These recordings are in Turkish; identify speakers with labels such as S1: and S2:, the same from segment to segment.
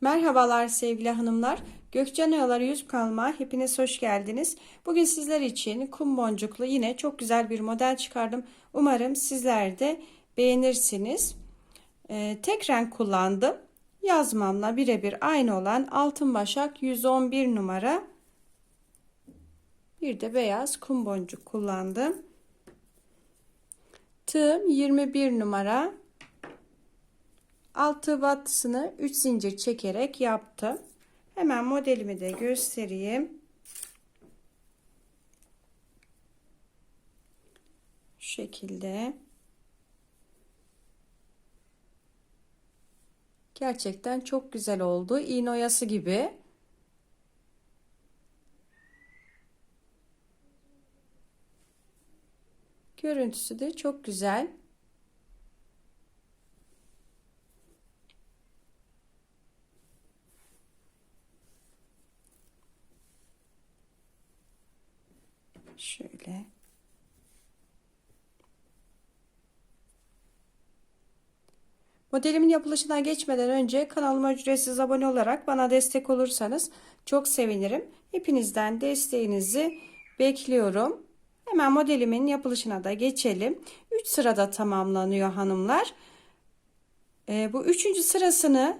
S1: Merhabalar sevgili hanımlar. Gökcan Oyaları Yüz Kalma hepiniz hoş geldiniz. Bugün sizler için kum boncuklu yine çok güzel bir model çıkardım. Umarım sizler de beğenirsiniz. Ee, tek renk kullandım. Yazmamla birebir aynı olan altın başak 111 numara. Bir de beyaz kum boncuk kullandım. Tığım 21 numara. Altı battısını 3 zincir çekerek yaptım. Hemen modelimi de göstereyim. Şu şekilde. Gerçekten çok güzel oldu. İğne oyası gibi. Görüntüsü de çok güzel. Şöyle. Modelimin yapılışına geçmeden önce kanalıma ücretsiz abone olarak bana destek olursanız çok sevinirim. Hepinizden desteğinizi bekliyorum. Hemen modelimin yapılışına da geçelim. 3 sırada tamamlanıyor hanımlar. Ee, bu üçüncü sırasını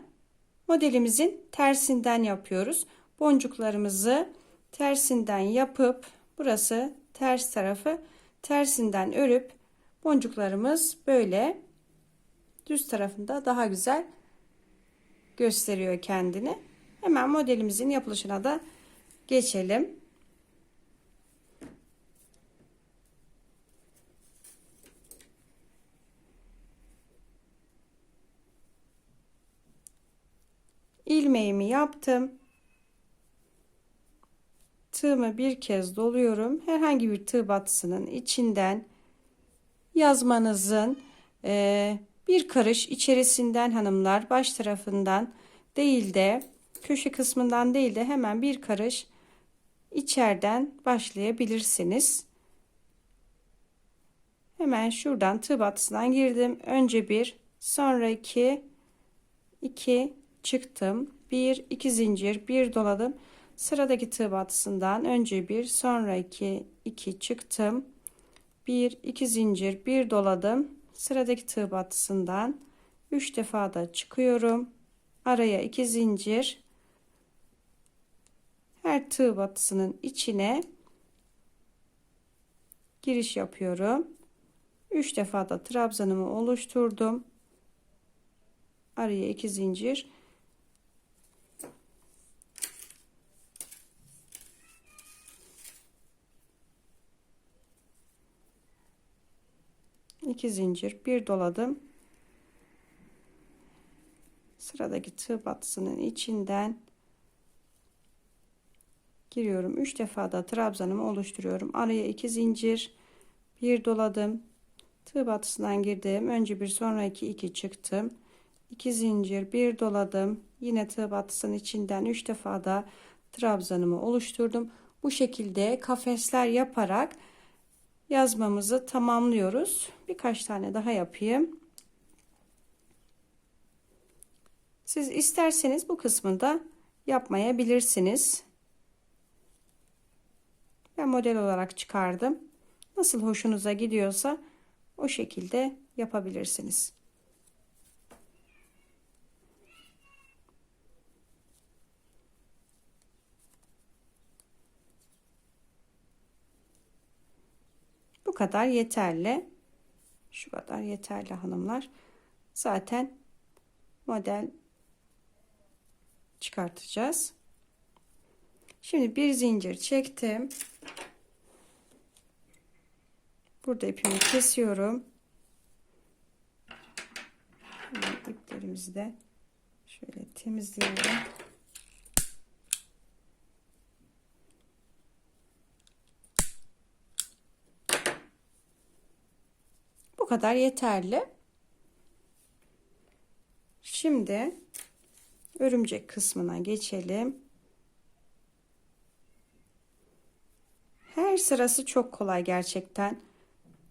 S1: modelimizin tersinden yapıyoruz. Boncuklarımızı tersinden yapıp burası ters tarafı tersinden örüp boncuklarımız böyle düz tarafında daha güzel gösteriyor kendini. Hemen modelimizin yapılışına da geçelim. ilmeğimi yaptım. Tığımı bir kez doluyorum. Herhangi bir tığ batısının içinden yazmanızın e, bir karış içerisinden hanımlar baş tarafından değil de köşe kısmından değil de hemen bir karış içeriden başlayabilirsiniz. Hemen şuradan tığ batısından girdim. Önce bir, sonra iki, iki çıktım. Bir, iki zincir, bir doladım. Sıradaki tığ batısından önce bir, sonra iki, iki çıktım. Bir, iki zincir, bir doladım. Sıradaki tığ batısından üç defa da çıkıyorum. Araya iki zincir. Her tığ batısının içine giriş yapıyorum. Üç defa da trabzanımı oluşturdum. Araya iki zincir 2 zincir bir doladım. Sıradaki tığ batısının içinden giriyorum. 3 defa da trabzanımı oluşturuyorum. Araya 2 zincir bir doladım. Tığ batısından girdim. Önce bir sonra iki iki çıktım. 2 zincir bir doladım. Yine tığ batısının içinden 3 defa da trabzanımı oluşturdum. Bu şekilde kafesler yaparak yazmamızı tamamlıyoruz. Birkaç tane daha yapayım. Siz isterseniz bu kısmında yapmayabilirsiniz. Ben model olarak çıkardım. Nasıl hoşunuza gidiyorsa o şekilde yapabilirsiniz. Kadar yeterli. Şu kadar yeterli hanımlar. Zaten model çıkartacağız. Şimdi bir zincir çektim. Burada ipimi kesiyorum. İplerimizi de şöyle temizleyelim. Bu kadar yeterli. Şimdi örümcek kısmına geçelim. Her sırası çok kolay gerçekten.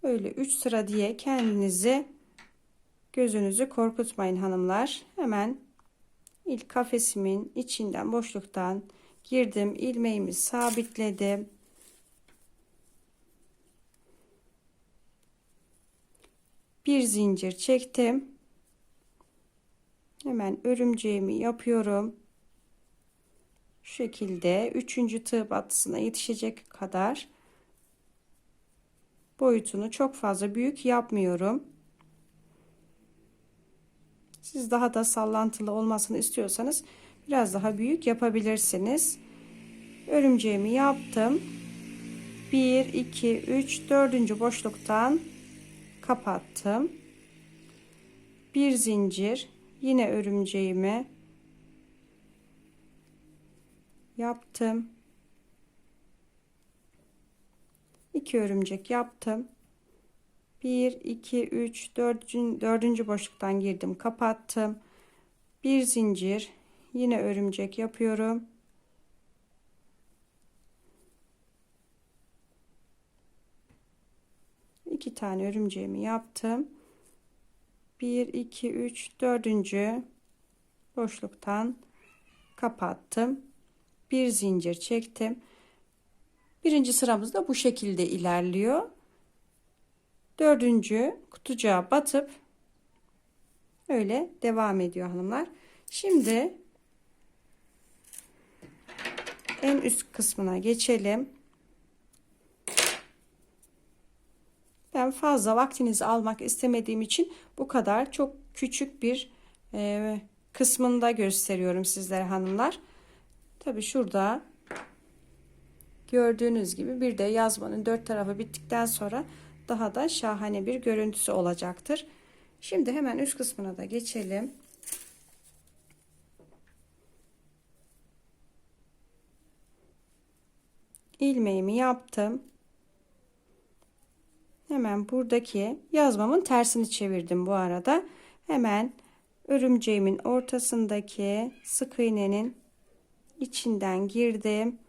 S1: Öyle 3 sıra diye kendinizi gözünüzü korkutmayın hanımlar. Hemen ilk kafesimin içinden boşluktan girdim ilmeğimi sabitledim bir zincir çektim hemen örümceğimi yapıyorum şu şekilde üçüncü tığ battısına yetişecek kadar boyutunu çok fazla büyük yapmıyorum siz daha da sallantılı olmasını istiyorsanız biraz daha büyük yapabilirsiniz. Örümceğimi yaptım. 1, 2, 3, 4. boşluktan kapattım. Bir zincir yine örümceğimi yaptım. 2 örümcek yaptım. 1 2 3 4. dördüncü boşluktan girdim kapattım bir zincir yine örümcek yapıyorum iki tane örümceğimi yaptım 1 2 3 dördüncü boşluktan kapattım bir zincir çektim birinci sıramızda bu şekilde ilerliyor dördüncü kutucuğa batıp öyle devam ediyor hanımlar. Şimdi en üst kısmına geçelim. Ben fazla vaktinizi almak istemediğim için bu kadar çok küçük bir e, kısmında gösteriyorum sizlere hanımlar. Tabi şurada gördüğünüz gibi bir de yazmanın dört tarafı bittikten sonra daha da şahane bir görüntüsü olacaktır. Şimdi hemen üst kısmına da geçelim. ilmeğimi yaptım. Hemen buradaki yazmamın tersini çevirdim bu arada. Hemen örümceğimin ortasındaki sık iğnenin içinden girdim.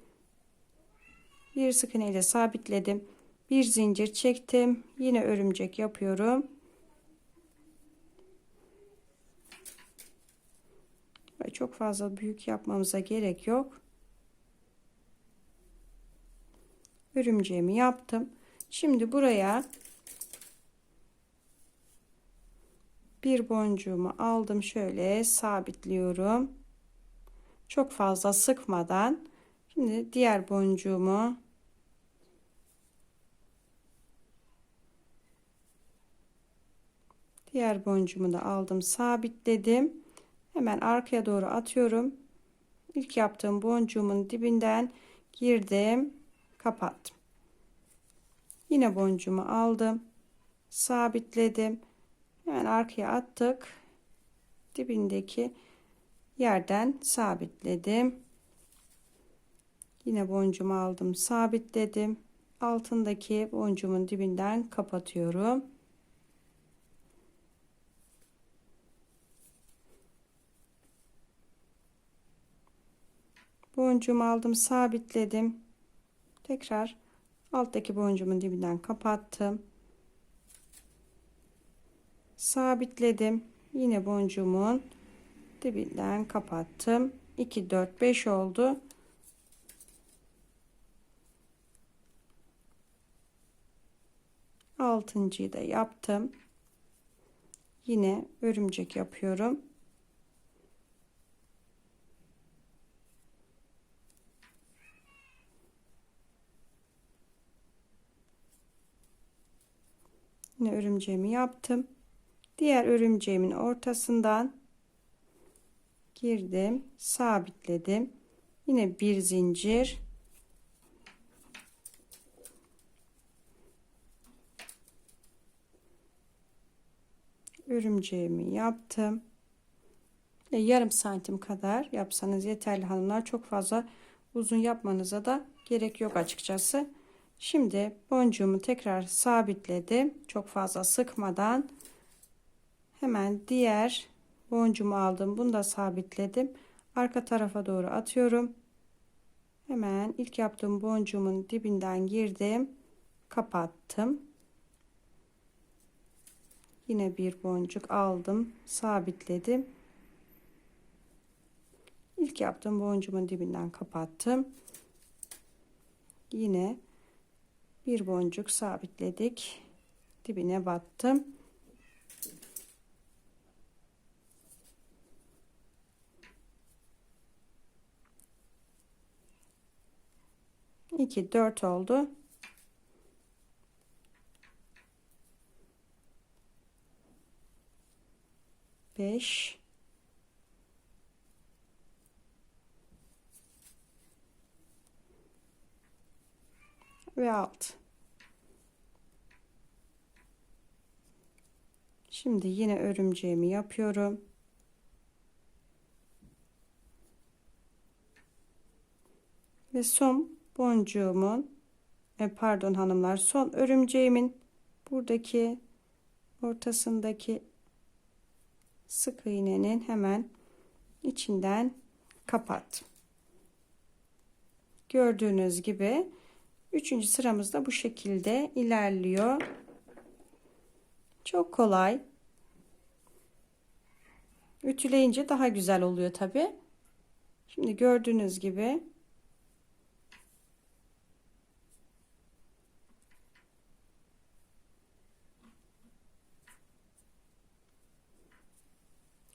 S1: Bir sık iğne ile sabitledim. Bir zincir çektim. Yine örümcek yapıyorum. Ve çok fazla büyük yapmamıza gerek yok. Örümceğimi yaptım şimdi buraya bir boncuğumu aldım şöyle sabitliyorum çok fazla sıkmadan şimdi diğer boncuğumu Diğer boncuğumu da aldım, sabitledim. Hemen arkaya doğru atıyorum. İlk yaptığım boncuğumun dibinden girdim, kapattım. Yine boncuğumu aldım, sabitledim. Hemen arkaya attık. Dibindeki yerden sabitledim. Yine boncuğumu aldım, sabitledim. Altındaki boncuğumun dibinden kapatıyorum. boncuğumu aldım sabitledim tekrar alttaki boncuğumun dibinden kapattım. Sabitledim. Yine boncuğumun dibinden kapattım. 2 4 5 oldu. Altıncıyı da yaptım. Yine örümcek yapıyorum Yine örümceğimi yaptım. Diğer örümceğimin ortasından girdim, sabitledim. Yine bir zincir. Örümceğimi yaptım. E, yarım santim kadar yapsanız yeterli hanımlar. Çok fazla uzun yapmanıza da gerek yok açıkçası. Şimdi boncuğumu tekrar sabitledim. Çok fazla sıkmadan. Hemen diğer boncuğumu aldım. Bunu da sabitledim. Arka tarafa doğru atıyorum. Hemen ilk yaptığım boncuğumun dibinden girdim. Kapattım. Yine bir boncuk aldım. Sabitledim. İlk yaptığım boncuğumun dibinden kapattım. Yine bir boncuk sabitledik. Dibine battım. İki, dört oldu. Beş. Ve altı. Şimdi yine örümceğimi yapıyorum. Ve son boncuğumun e, pardon hanımlar son örümceğimin buradaki ortasındaki sık iğnenin hemen içinden kapattım. Gördüğünüz gibi üçüncü sıramızda bu şekilde ilerliyor. Çok kolay. Ütüleyince daha güzel oluyor tabi. Şimdi gördüğünüz gibi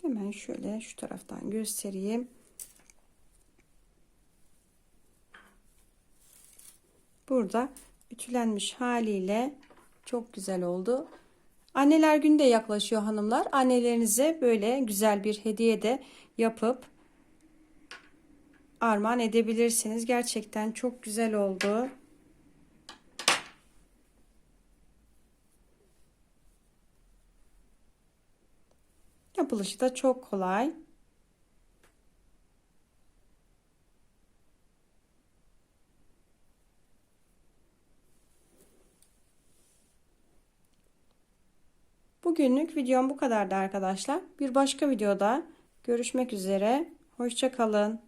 S1: hemen şöyle şu taraftan göstereyim. Burada ütülenmiş haliyle çok güzel oldu. Anneler günü de yaklaşıyor hanımlar. Annelerinize böyle güzel bir hediye de yapıp armağan edebilirsiniz. Gerçekten çok güzel oldu. Yapılışı da çok kolay. Bugünlük videom bu kadardı arkadaşlar. Bir başka videoda görüşmek üzere. Hoşçakalın.